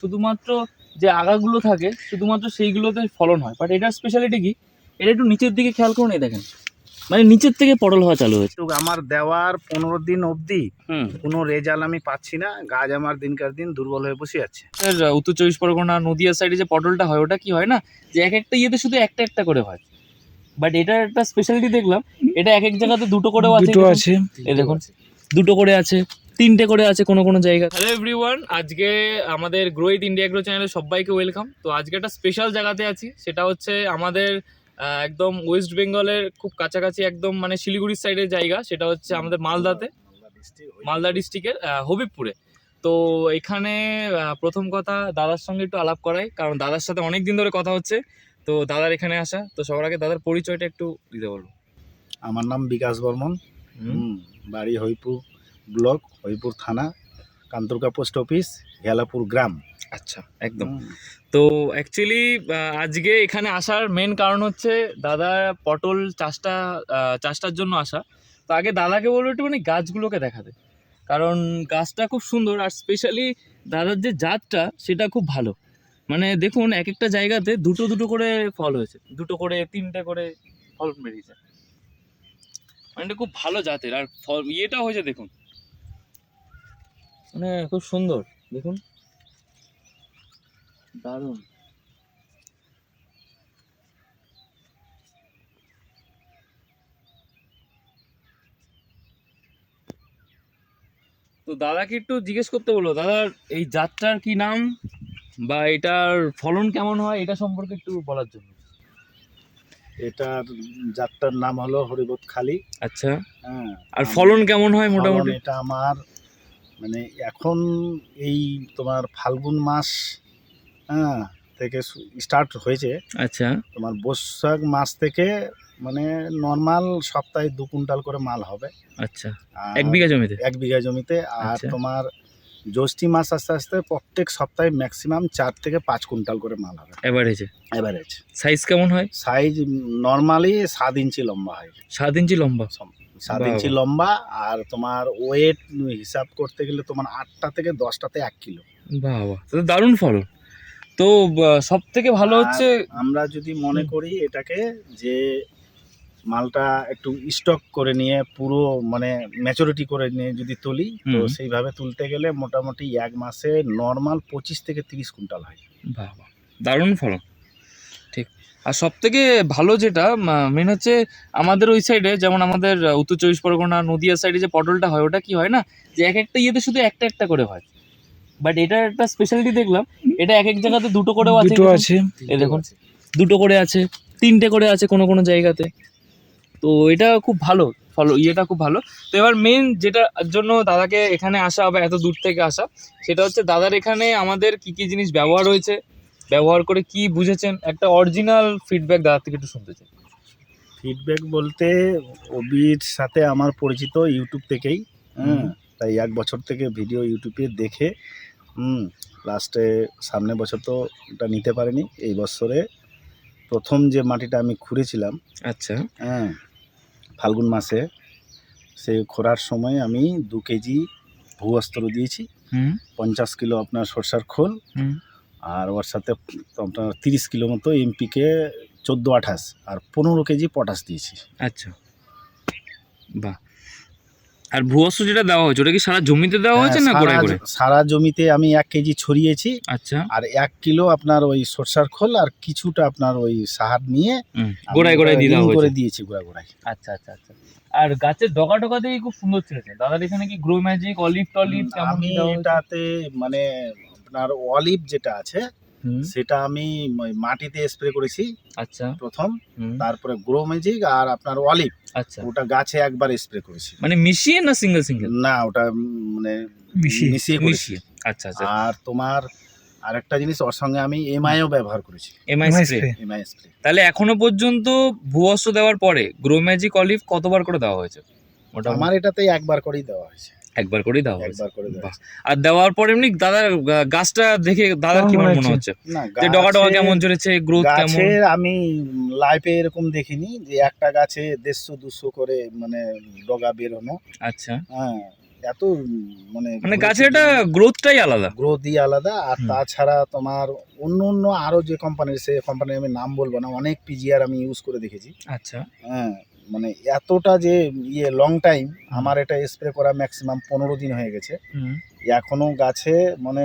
শুধুমাত্র যে আগাগুলো থাকে শুধুমাত্র সেইগুলোতে ফলন হয়। বাট এটার স্পেশালিটি কি? এটা একটু নিচের দিকে খেয়াল করুন এই দেখেন। মানে নিচের থেকে পটল হওয়া চালু হয়েছে। আমার দেওয়ার পনেরো দিন অবধি কোনো রেজাল্ট আমি পাচ্ছি না। গাছ আমার দিনকার দিন দুর্বল হয়ে বসে আছে উত্তর চব্বিশ পরগনা নদিয়া সাইডে যে পটলটা হয় ওটা কি হয় না? যে এক একটা ইয়েতে শুধু একটা একটা করে হয়। বাট এটার একটা স্পেশালিটি দেখলাম। এটা এক এক জায়গাতে দুটো করেও আছে দুটো আছে। এই দেখুন। দুটো করে আছে। তিনটে করে আছে কোনো কোনো জায়গা। হ্যালো এভরিওয়ান আজকে আমাদের গ্রোইট ইন্ডিয়া গ্রো চ্যানেলে সবাইকে ওয়েলকাম তো আজকে একটা স্পেশাল জায়গাতে আছি সেটা হচ্ছে আমাদের একদম ওয়েস্ট বেঙ্গলের খুব কাছাকাছি একদম মানে শিলিগুড়ির সাইডের জায়গা সেটা হচ্ছে আমাদের মালদাতে মালদা ডিস্ট্রিক্টের হবিবপুরে। তো এখানে প্রথম কথা দাদার সঙ্গে একটু আলাপ করাই কারণ দাদার সাথে অনেক দিন ধরে কথা হচ্ছে তো দাদার এখানে আসা তো সবার আগে দাদার পরিচয়টা একটু দিতে বলব আমার নাম বিকাশ বর্মন বাড়ি হরিপুর ব্লক হরিপুর থানা কান্তরকা পোস্ট অফিস হেলাপুর গ্রাম। আচ্ছা একদম। তো অ্যাকচুয়ালি আজকে এখানে আসার মেন কারণ হচ্ছে দাদা পটল চাষটা চাষটার জন্য আসা। তো আগে দাদাকে বলব একটুখানি গাছগুলোকে দেখাতে কারণ গাছটা খুব সুন্দর আর স্পেশালি দাদার যে জাতটা সেটা খুব ভালো। মানে দেখুন এক একটা জায়গাতে দুটো দুটো করে ফল হয়েছে। দুটো করে তিনটে করে ফল বেরিয়েছে। মানে এটা খুব ভালো জাতের। আর ফল ইয়েটা হয়েছে দেখুন মানে খুব সুন্দর দেখুন। দারুণ। তো দাদাকে একটু জিজ্ঞেস করতে বলব দাদার এই জাতটার কি নাম বা এটার ফলন কেমন হয় এটা সম্পর্কে একটু বলার জন্য। এটার যাত্রার নাম হলো হরিবোধ খালি। আচ্ছা। হ্যাঁ আর ফলন কেমন হয় মোটামুটি? এটা আমার মানে এখন এই তোমার ফাল্গুন মাস হ্যাঁ থেকে স্টার্ট হয়েছে। আচ্ছা। তোমার বৈশাখ মাস থেকে মানে নর্মাল সপ্তাহে দু কুইন্টাল করে মাল হবে। আচ্ছা। এক বিঘা জমিতে? এক বিঘা জমিতে। আর আচ্ছা। তোমার জ্যৈষ্ঠী মাস আস্তে আস্তে প্রত্যেক সপ্তাহে ম্যাক্সিমাম চার থেকে পাঁচ কুইন্টাল করে মাল হবে। এভারেজে এভারেজ সাইজ কেমন হয়? সাইজ নর্মালি সাত ইঞ্চি লম্বা হয়। সাত ইঞ্চি লম্বা? সাত ইঞ্চি লম্বা আর তোমার ওয়েট হিসাব করতে গেলে তোমার আটটা থেকে দশটাতে এক কিলো। বাহ দারুণ ফলন। তো সব থেকে ভালো হচ্ছে আমরা যদি মনে করি এটাকে যে মালটা একটু স্টক করে নিয়ে পুরো মানে ম্যাচুরিটি করে নিয়ে যদি তুলি তো সেইভাবে তুলতে গেলে মোটামুটি এক মাসে নর্মাল পঁচিশ থেকে তিরিশ কুইন্টাল হয়। বাহ। দারুণ ফলন। আর সব থেকে ভালো যেটা মেন হচ্ছে আমাদের ওই সাইডে যেমন আমাদের উত্তর চব্বিশ পরগনা নদিয়া সাইডে যে পটলটা হয় ওটা কি হয় না যে এক একটা ইয়েতে শুধু একটা একটা করে হয়। বাট এটার একটা স্পেশালিটি দেখলাম এটা এক এক জায়গাতে দুটো করেও আছে দুটো। আছে। এই দেখুন দুটো করে আছে তিনটে করে আছে কোনো কোনো জায়গাতে। তো এটা খুব ভালো ফলো ইয়েটা খুব ভালো। তো এবার মেন যেটার জন্য দাদাকে এখানে আসা বা এত দূর থেকে আসা সেটা হচ্ছে দাদার এখানে আমাদের কি কি জিনিস ব্যবহার হয়েছে ব্যবহার করে কি বুঝেছেন? একটা অরিজিনাল ফিডব্যাক দাদার থেকে একটু শুনতে চাই। ফিডব্যাক বলতে ওবির সাথে আমার পরিচিত ইউটিউব থেকেই হ্যাঁ হুম। তাই এক বছর থেকে ভিডিও ইউটিউবে দেখে হুম লাস্টে সামনে বছর তো ওটা নিতে পারিনি এই বছরে প্রথম যে মাটিটা আমি খুঁড়েছিলাম আচ্ছা। হ্যাঁ ফাল্গুন মাসে সেই খোঁড়ার সময় আমি দু কেজি ভূবস্ত্র দিয়েছি হুম। পঞ্চাশ কিলো আপনার সরষার খোল হুম। আর ওর সাথে আপনার তিরিশ কিলো মতো এমপিকে চোদ্দ আঠাশ আর পনেরো কেজি পটাশ দিয়েছি। আচ্ছা। বাহ। আর ভুয়স্ত্র যেটা দেওয়া হয়েছে ওটা কি সারা জমিতে দেওয়া হয়েছে না হ্যাঁ, গোড়ায় সারা- সারা জমিতে আমি এক কেজি ছড়িয়েছি। আচ্ছা। আর এক কিলো আপনার ওই সরষার খোল আর কিছুটা আপনার ওই সাহার নিয়ে গোড়ায় গোড়ায় দিয়ে দেওয়া করে দিয়েছি গোড়া গোড়ায়। আচ্ছা আচ্ছা আচ্ছা। আর গাছের ডগা টগা দিয়ে খুব সুন্দর ছেড়েছে। দাদার এখানে কি গ্রো ম্যাজিক অলিভ টলিভ কেমন আমি? এটাতে মানে আপনার অলিভ যেটা আছে সেটা আমি মাটিতে স্প্রে করেছি। আচ্ছা। প্রথম। তারপরে গ্রো ম্যাজিক আর আপনার অলিভ আচ্ছা। ওটা গাছে একবার স্প্রে করেছি। মানে মিশিয়ে না সিঙ্গেল সিঙ্গেল না ওটা মানে মিশিয়ে। মিশিয়ে মিশিয়ে। আচ্ছা আচ্ছা। আর তোমার আরেকটা জিনিস ওর সঙ্গে আমি এমআইও ব্যবহার করেছি। MI spray. এমআই স্প্রে তাহলে এখনও পর্যন্ত ভুয়স্ত্র দেওয়ার পরে গ্রো ম্যাজিক অলিভ কতবার করে দেওয়া হয়েছে? মোটামুটি। আমার এটাতে একবার করেই দেওয়া হয়েছে। একবার করেই দেওয়া হয়েছে। একবার করে দেওয়া আর দেওয়ার পর এমনি দাদার গাছটা দেখে দাদার কি মনে হচ্ছে? যে ডগা ডগা কেমন চলেছে গ্রোথ কেমন? গাছে আমি লাইফে এরকম দেখিনি যে একটা গাছে দেড়শো দুশো করে মানে ডগা বেরোনো। আচ্ছা। হ্যাঁ এত মানে মানে গাছের এটা গ্রোথটাই আলাদা। গ্রোথই আলাদা। আর তাছাড়া তোমার অন্য অন্য আরও যে কোম্পানির সে কোম্পানির আমি নাম বলব না অনেক পিজিআর আমি ইউজ করে দেখেছি। আচ্ছা। হ্যাঁ মানে এতটা যে ইয়ে লং টাইম আমার এটা স্প্রে করা ম্যাক্সিমাম পনেরো দিন হয়ে গেছে। এখনও গাছে মানে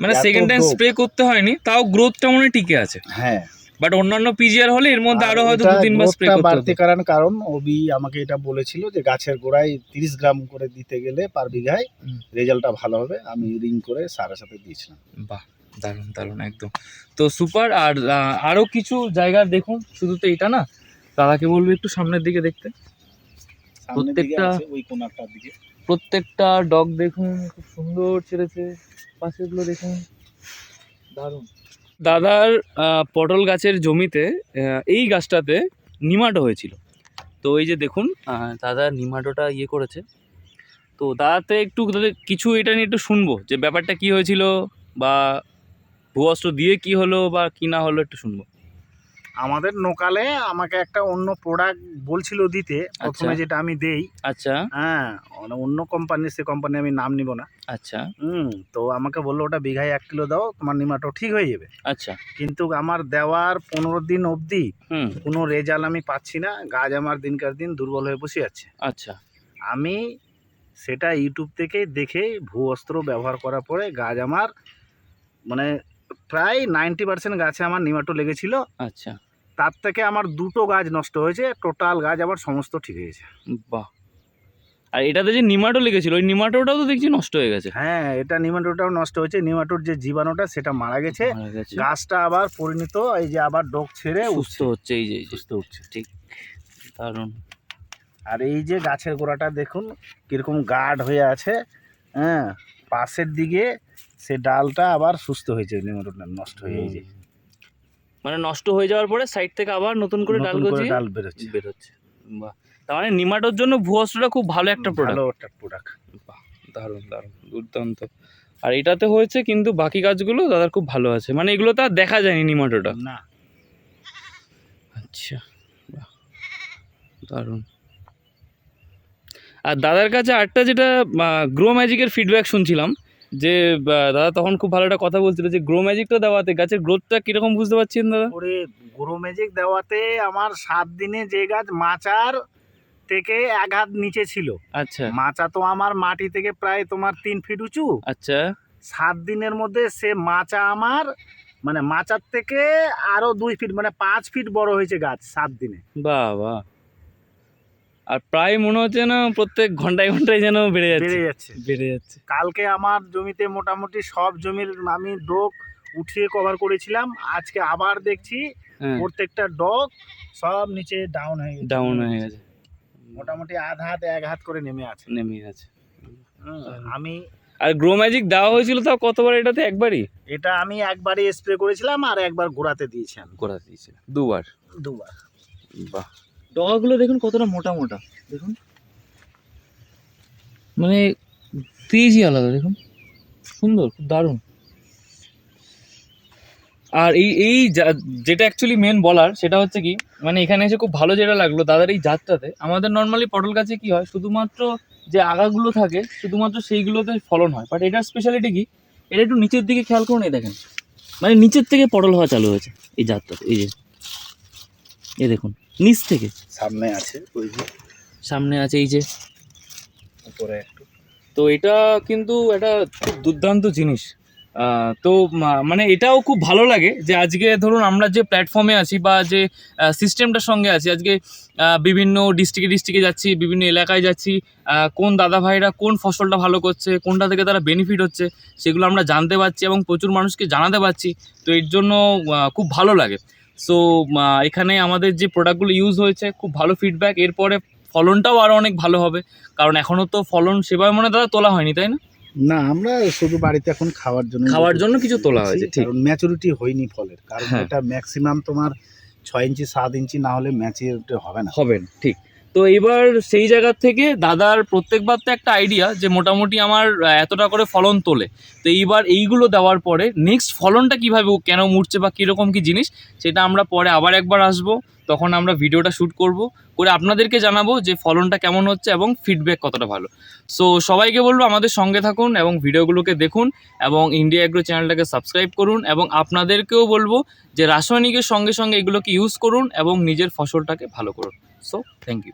মানে সেকেন্ড টাইম স্প্রে করতে হয়নি তাও গ্রোথটা মনে টিকে আছে। হ্যাঁ। বাট অন্যান্য পিজিআর হলে এর মধ্যে আর হয়তো দু তিনবার স্প্রে করতে বাড়তে কারণ কারণ ওবি আমাকে এটা বলেছিল যে গাছের গোড়ায় তিরিশ গ্রাম করে দিতে গেলে পার বিঘায় রেজাল্টটা ভালো হবে। আমি রিং করে সারের সাথে দিয়েছিলাম। বাহ দারুণ দারুণ একদম। তো সুপার আর আহ, আরও কিছু জায়গা দেখুন শুধু তো এটা না দাদাকে বলব একটু সামনের দিকে দেখতে? প্রত্যেকটা- ওই কোনারটার দিকে। প্রত্যেকটা ডগ দেখুন খুব সুন্দর ছেড়েছে। পাশেগুলো দেখুন। দারুণ। দাদার পটল গাছের জমিতে এই গাছটাতে নিমাটো হয়েছিল। তো এই যে দেখুন দাদা নিমাটোটা ইয়ে করেছে। তো দাদাতে একটু তাদের কিছু এটা নিয়ে একটু শুনব যে ব্যাপারটা কি হয়েছিল বা ভূঅস্ত্র দিয়ে কি হলো বা কি না হলো একটু শুনব। আমাদের নোকালে আমাকে একটা অন্য প্রোডাক্ট বলছিল দিতে প্রথমে আচ্ছা। যেটা আমি দেই। আচ্ছা। হ্যাঁ অন্য কোম্পানির সে কোম্পানি আমি নাম নিব না। আচ্ছা। হুম তো আমাকে বলল ওটা বিঘায় এক কিলো দাও তোমার নিমাটো ঠিক হয়ে যাবে। আচ্ছা। কিন্তু আমার দেওয়ার পনেরো দিন অবধি হুম। কোনো রেজাল্ট আমি পাচ্ছি না গাছ আমার দিনকার দিন দুর্বল হয়ে বসে যাচ্ছে। আচ্ছা। আমি সেটা ইউটিউব থেকে দেখে ভূ অস্ত্র ব্যবহার করার পরে গাছ আমার মানে প্রায় নাইনটি পার্সেন্ট গাছে আমার নিমাটো লেগেছিল। আচ্ছা। তার থেকে আমার দুটো গাছ নষ্ট হয়েছে টোটাল গাছ আমার সমস্ত ঠিক হয়েছে বাহ। আর এটাতে যে নিমাটো লেগেছিল ওই নিমাটোটাও তো দেখছি নষ্ট হয়ে গেছে। হ্যাঁ এটা নিমাটোটাও নষ্ট হয়েছে নিমাটোর যে জীবাণুটা সেটা মারা গেছে। গাছটা আবার পরিণত এই যে আবার ডোক ছেড়ে সুস্থ হচ্ছে এই যে সুস্থ উঠছে। ঠিক দারুণ। আর এই যে গাছের গোড়াটা দেখুন কীরকম গার্ড হয়ে আছে হ্যাঁ পাশের দিকে সে ডালটা আবার সুস্থ হয়েছে নিমাটোটা নষ্ট হয়ে এই যে মানে নষ্ট হয়ে যাওয়ার পরে সাইড থেকে আবার নতুন করে ডাল গজিয়ে ডাল বেরোচ্ছে। বেরোচ্ছে। বাহ। তার মানে নিমাটোর জন্য ভুয়স্ত্রটা খুব ভালো একটা প্রোডাক্ট ভালো একটা প্রোডাক্ট বাহ দারুণ দারুণ দুর্দান্ত। আর এটাতে হয়েছে কিন্তু বাকি গাছগুলো দাদার খুব ভালো আছে। মানে এগুলো তো আর দেখা যায়নি নিমাটোটা। না। আচ্ছা বাহ দারুণ। আর দাদার কাছে আরেকটা যেটা গ্রো ম্যাজিকের ফিডব্যাক শুনছিলাম যে দাদা তখন খুব ভালো একটা কথা বলছিল যে গ্রো ম্যাজিকটা দেওয়াতে গাছের গ্রোথটা কীরকম বুঝতে পারছেন দাদা? ওরে গ্রো ম্যাজিক দেওয়াতে আমার সাত দিনে যে গাছ মাচার থেকে এক হাত নিচে ছিল। আচ্ছা। মাচা তো আমার মাটি থেকে প্রায় তোমার তিন ফিট উঁচু। আচ্ছা। সাত দিনের মধ্যে সে মাচা আমার মানে মাচার থেকে আরও দুই ফিট মানে পাঁচ ফিট বড় হয়েছে গাছ সাত দিনে। বাহ বাহ। আর প্রায় মনে হচ্ছে না প্রত্যেক ঘন্টায় ঘন্টায় যেন বেড়ে যাচ্ছে। বেড়ে যাচ্ছে। বেড়ে যাচ্ছে। কালকে আমার জমিতে মোটামুটি সব জমির আমি ডোক উঠিয়ে কভার করেছিলাম। আজকে আবার দেখছি হ্যাঁ। প্রত্যেকটা ডগ সব নিচে ডাউন হয়ে গেছে। ডাউন হয়ে গেছে। মোটামুটি আধ হাত এক হাত করে নেমে আছে। নেমে গেছে। আমি আর গ্রো ম্যাজিক দেওয়া হয়েছিল তাও কতবার? এটাতে একবারই? এটা আমি একবারই স্প্রে করেছিলাম আর একবার ঘোরাতে দিয়েছি আমি। করা দিয়েছে দুবার? দুবার। বাহ। ডগাগুলো দেখুন কতটা মোটা মোটা, দেখুন। মানে তেজই আলাদা, দেখুন। সুন্দর, খুব দারুণ। আর এই এই যেটা অ্যাকচুয়ালি মেন বলার, সেটা হচ্ছে কি মানে এখানে এসে খুব ভালো যেটা লাগল দাদার এই জাতটাতে, আমাদের নর্মালি পটল গাছে কি হয়, শুধুমাত্র যে আগাগুলো থাকে, শুধুমাত্র সেইগুলোতে ফলন হয়। বাট এটার স্পেশালিটি কি, এটা একটু নিচের দিকে খেয়াল করুন, এই দেখেন। মানে নিচের থেকে পটল হওয়া চালু হয়েছে, এই জাতটাতে, এই যে। এ দেখুন। নিচ থেকে? সামনে আছে ওই যে। সামনে আছে এই যে। উপরে একটু। তো এটা কিন্তু একটা খুব দুর্দান্ত জিনিস। তো মানে এটাও খুব ভালো লাগে যে আজকে ধরুন আমরা যে প্ল্যাটফর্মে আছি বা যে সিস্টেমটার সঙ্গে আছি আজকে বিভিন্ন ডিস্ট্রিক্টে ডিস্ট্রিক্টে যাচ্ছি বিভিন্ন এলাকায় যাচ্ছি কোন দাদা ভাইরা কোন ফসলটা ভালো করছে কোনটা থেকে তারা বেনিফিট হচ্ছে সেগুলো আমরা জানতে পারছি এবং প্রচুর মানুষকে জানাতে পারছি। তো এর জন্য খুব ভালো লাগে। সো এখানে আমাদের যে প্রোডাক্টগুলো ইউজ হয়েছে খুব ভালো ফিডব্যাক এরপরে ফলনটাও আরও অনেক ভালো হবে। কারণ এখনও তো ফলন সেভাবে মনে হয় দাদা তোলা হয়নি তাই না? না আমরা শুধু বাড়িতে এখন খাওয়ার জন্য খাওয়ার জন্য কিছু তোলা হয়েছে ঠিক। কারণ ম্যাচুরিটি হয়নি ফলের। কারণ হ্যাঁ। এটা ম্যাক্সিমাম তোমার ছয় ইঞ্চি সাত ইঞ্চি না হলে ম্যাচিউরিটি হবে না। হবে ঠিক। তো এবার সেই জায়গার থেকে দাদার প্রত্যেকবার তো একটা আইডিয়া যে মোটামুটি আমার এতটা করে ফলন তোলে। তো এইবার এইগুলো দেওয়ার পরে নেক্সট ফলনটা কীভাবে কেন মুড়ছে বা কীরকম কি জিনিস, সেটা আমরা পরে আবার একবার আসব। তখন আমরা ভিডিওটা শ্যুট করব, করে আপনাদেরকে জানাব যে ফলনটা কেমন হচ্ছে এবং ফিডব্যাক কতটা ভালো। সো সবাইকে বলব আমাদের সঙ্গে থাকুন এবং ভিডিওগুলোকে দেখুন এবং ইন্ডিয়া অ্যাগ্রো চ্যানেলটাকে সাবস্ক্রাইব করুন এবং আপনাদেরকেও বলব যে রাসায়নিকের সঙ্গে সঙ্গে এগুলোকে ইউজ করুন এবং নিজের ফসলটাকে ভালো করুন। So, thank you.